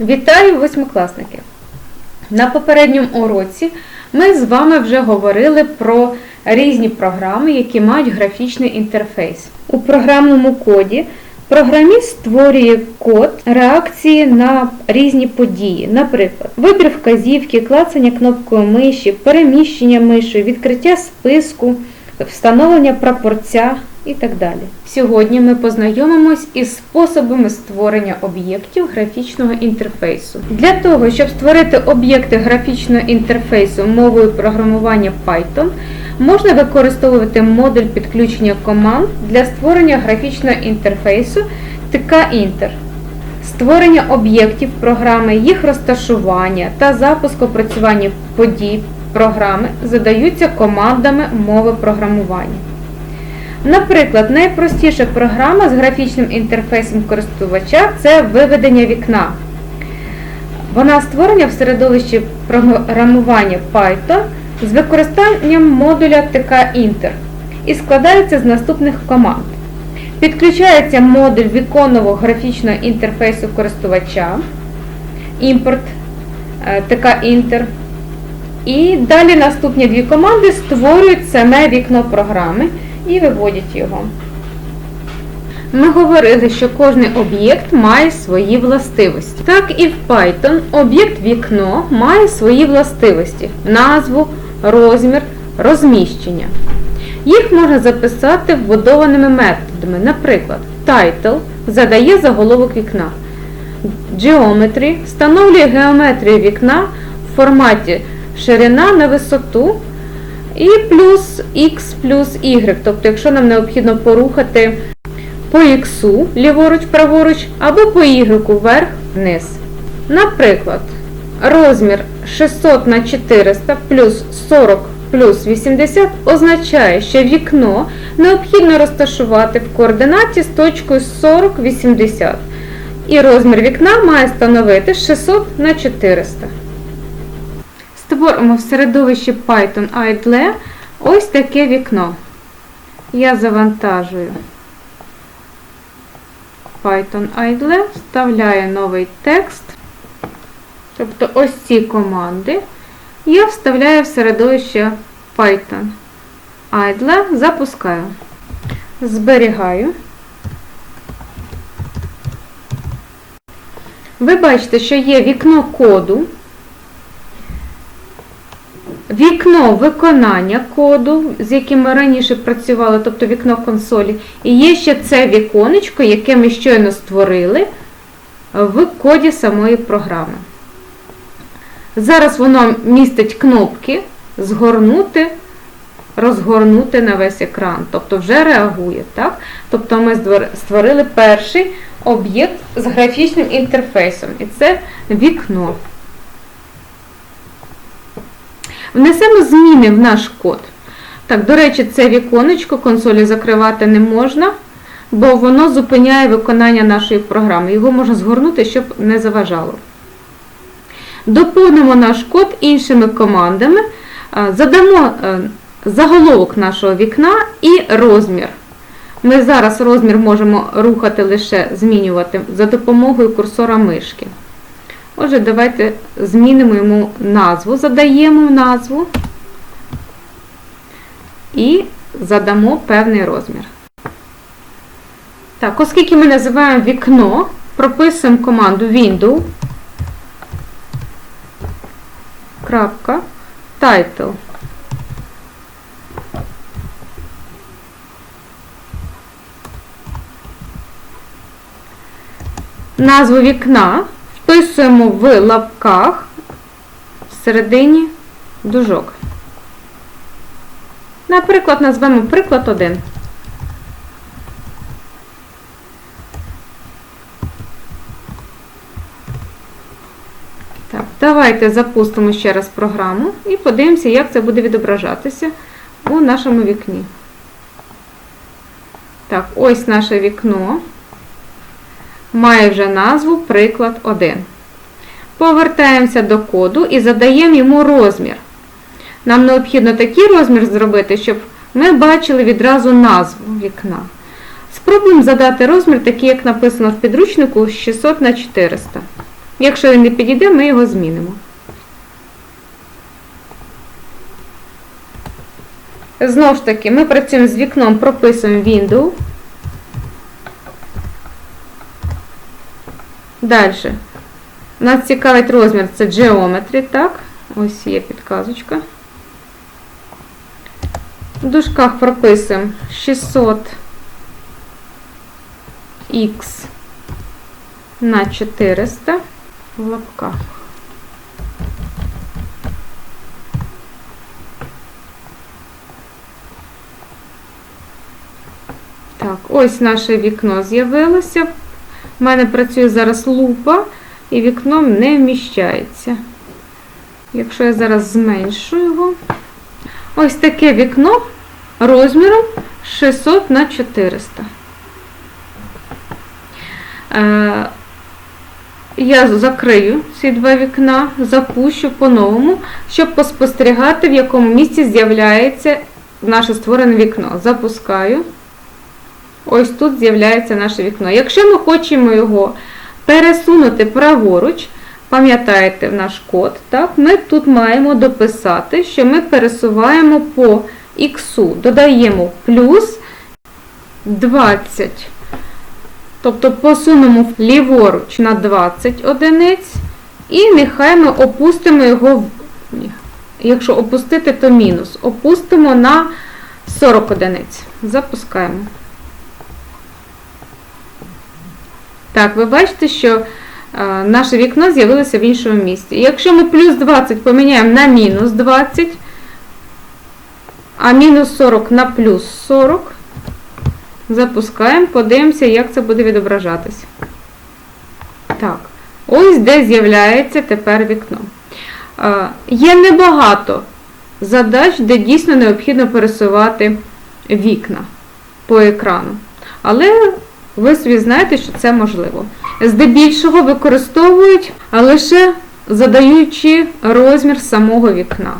Вітаю восьмикласники! На попередньому уроці ми з вами вже говорили про різні програми, які мають графічний інтерфейс. У програмному коді програміст створює код реакції на різні події, наприклад, вибір вказівки, клацання кнопкою миші, переміщення миші, відкриття списку, встановлення прапорця і так далі. Сьогодні ми познайомимось із способами створення об'єктів графічного інтерфейсу. Для того, щоб створити об'єкти графічного інтерфейсу мовою програмування Python, можна використовувати модуль підключення команд для створення графічного інтерфейсу TK-Inter. Створення об'єктів програми, їх розташування та запуск опрацювання подій програми задаються командами мови програмування. Наприклад, найпростіша програма з графічним інтерфейсом користувача це виведення вікна. Вона створена в середовищі програмування Python з використанням модуля TK-Inter і складається з наступних команд. Підключається модуль віконного графічного інтерфейсу користувача, імпорт е, TK-Inter. І далі наступні дві команди створюють саме вікно програми і виводять його. Ми говорили, що кожен об'єкт має свої властивості. Так і в Python об'єкт вікно має свої властивості: назву, розмір, розміщення. Їх можна записати вбудованими методами. Наприклад, title задає заголовок вікна. Geometry встановлює геометрію вікна в форматі ширина на висоту. І плюс X плюс Y. Тобто, якщо нам необхідно порухати по X ліворуч, праворуч, або по Y вверх, вниз. Наприклад, розмір 600 на 400 плюс 40 плюс 80 означає, що вікно необхідно розташувати в координаті з точкою 40, 80. І розмір вікна має становити 600 на 400. Створимо в середовищі Python IDLE ось таке вікно. Я завантажую Python IDLE, вставляю новий текст. Тобто ось ці команди я вставляю в середовище Python IDLE, запускаю. Зберігаю. Ви бачите, що є вікно коду. Вікно виконання коду, з яким ми раніше працювали, тобто вікно консолі. І є ще це віконечко, яке ми щойно створили в коді самої програми. Зараз воно містить кнопки згорнути, розгорнути на весь екран. Тобто вже реагує. так? Тобто ми створили перший об'єкт з графічним інтерфейсом. І це вікно. Внесемо зміни в наш код. Так, до речі, це віконечко консолі закривати не можна, бо воно зупиняє виконання нашої програми. Його можна згорнути, щоб не заважало. Доповнимо наш код іншими командами, задамо заголовок нашого вікна і розмір. Ми зараз розмір можемо рухати лише змінювати за допомогою курсора мишки. Отже, давайте змінимо йому назву, задаємо назву і задамо певний розмір. Так, оскільки ми називаємо вікно, прописуємо команду window. Крапка, title. Назву вікна вписуємо в лапках всередині дужок. Наприклад, назвемо приклад 1. Так, Давайте запустимо ще раз програму і подивимося, як це буде відображатися у нашому вікні. Так, ось наше вікно має вже назву приклад 1. Повертаємося до коду і задаємо йому розмір. Нам необхідно такий розмір зробити, щоб ми бачили відразу назву вікна. Спробуємо задати розмір, такий, як написано в підручнику 600 на 400. Якщо він не підійде, ми його змінимо. Знову ж таки, ми працюємо з вікном, прописуємо Windows. Далі. Нас цікавить розмір, це Geometry, так? Ось є підказочка. В дужках прописуємо 600 х на 400 в лапках. Так, ось наше вікно з'явилося. У мене працює зараз лупа, і вікно не вміщається. Якщо я зараз зменшу його, ось таке вікно розміром 600 на 400. Е, Я закрию ці два вікна, запущу по-новому, щоб поспостерігати, в якому місці з'являється наше створене вікно. Запускаю. Ось тут з'являється наше вікно. Якщо ми хочемо його пересунути праворуч, пам'ятаєте наш код, так, ми тут маємо дописати, що ми пересуваємо по х, додаємо плюс 20. Тобто посунемо ліворуч на 20 одиниць, і нехай ми опустимо його, якщо опустити, то мінус. Опустимо на 40 одиниць. Запускаємо. Так, ви бачите, що е, наше вікно з'явилося в іншому місці. Якщо ми плюс 20 поміняємо на мінус 20, а мінус 40 на плюс 40, запускаємо, подивимося, як це буде відображатись. Так, ось де з'являється тепер вікно. Е, Є небагато задач, де дійсно необхідно пересувати вікна по екрану. Але ви собі знаєте, що це можливо. Здебільшого використовують, лише задаючи розмір самого вікна.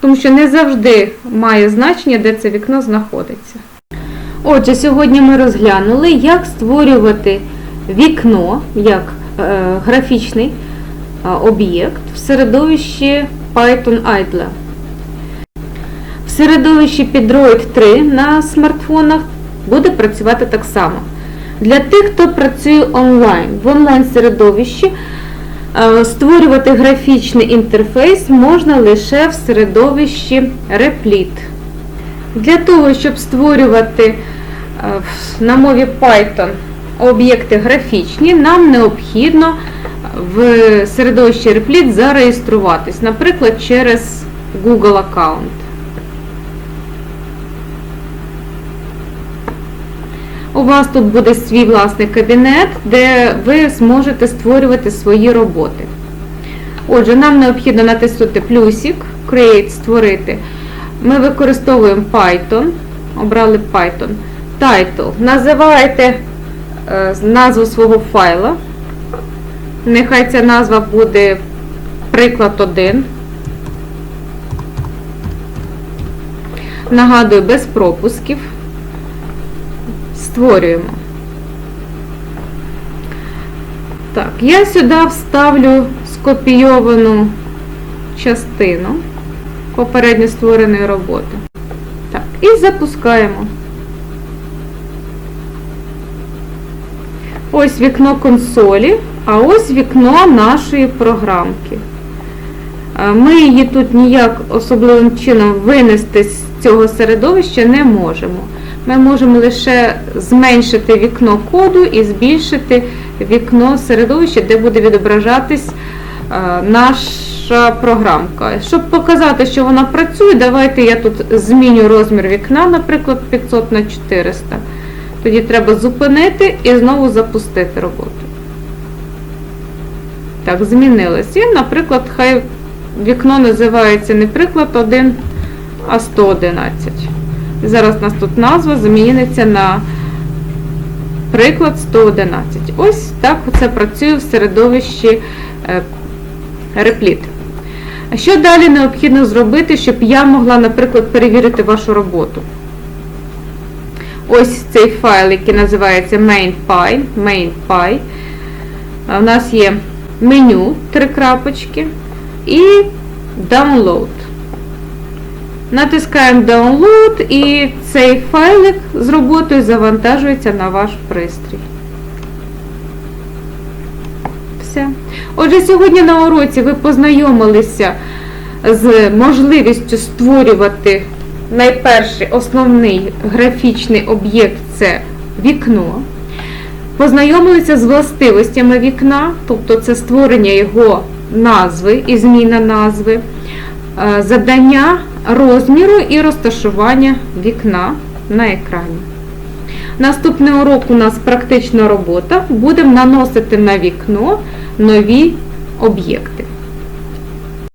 Тому що не завжди має значення, де це вікно знаходиться. Отже, сьогодні ми розглянули, як створювати вікно як е, графічний е, об'єкт в середовищі Python Idle. В середовищі Android 3 на смартфонах буде працювати так само. Для тих, хто працює онлайн, в онлайн-середовищі е, створювати графічний інтерфейс можна лише в середовищі Replit. Для того, щоб створювати е, на мові Python об'єкти графічні, нам необхідно в середовищі Replit зареєструватись, наприклад, через Google аккаунт. У вас тут буде свій власний кабінет, де ви зможете створювати свої роботи. Отже, нам необхідно натиснути плюсик, Create, створити. Ми використовуємо Python, обрали Python. Title. Називаєте е, назву свого файла. Нехай ця назва буде приклад 1. Нагадую, без пропусків. Створюємо. Так, я сюди вставлю скопійовану частину попередньо створеної роботи. Так, і запускаємо. Ось вікно консолі, а ось вікно нашої програмки. Е, Ми її тут ніяк особливим чином винести з цього середовища не можемо. Ми можемо лише зменшити вікно коду і збільшити вікно середовища, де буде відображатись е, наша програмка. Щоб показати, що вона працює, давайте я тут зміню розмір вікна, наприклад, 500 на 400. Тоді треба зупинити і знову запустити роботу. Так, змінилось. І, наприклад, хай вікно називається не приклад 1, а 111. Зараз у нас тут назва зміниться на приклад 111. Ось так це працює в середовищі е. А Що далі необхідно зробити, щоб я могла, наприклад, перевірити вашу роботу? Ось цей файл, який називається MainPy. MainPy. У нас є меню, три крапочки і download. Натискаємо Download і цей файлик з роботою завантажується на ваш пристрій. Все. Отже, сьогодні на уроці ви познайомилися з можливістю створювати найперший основний графічний об'єкт це вікно. Познайомилися з властивостями вікна, тобто це створення його назви і зміна назви, задання розміру і розташування вікна на екрані. Наступний урок у нас практична робота. Будемо наносити на вікно нові об'єкти.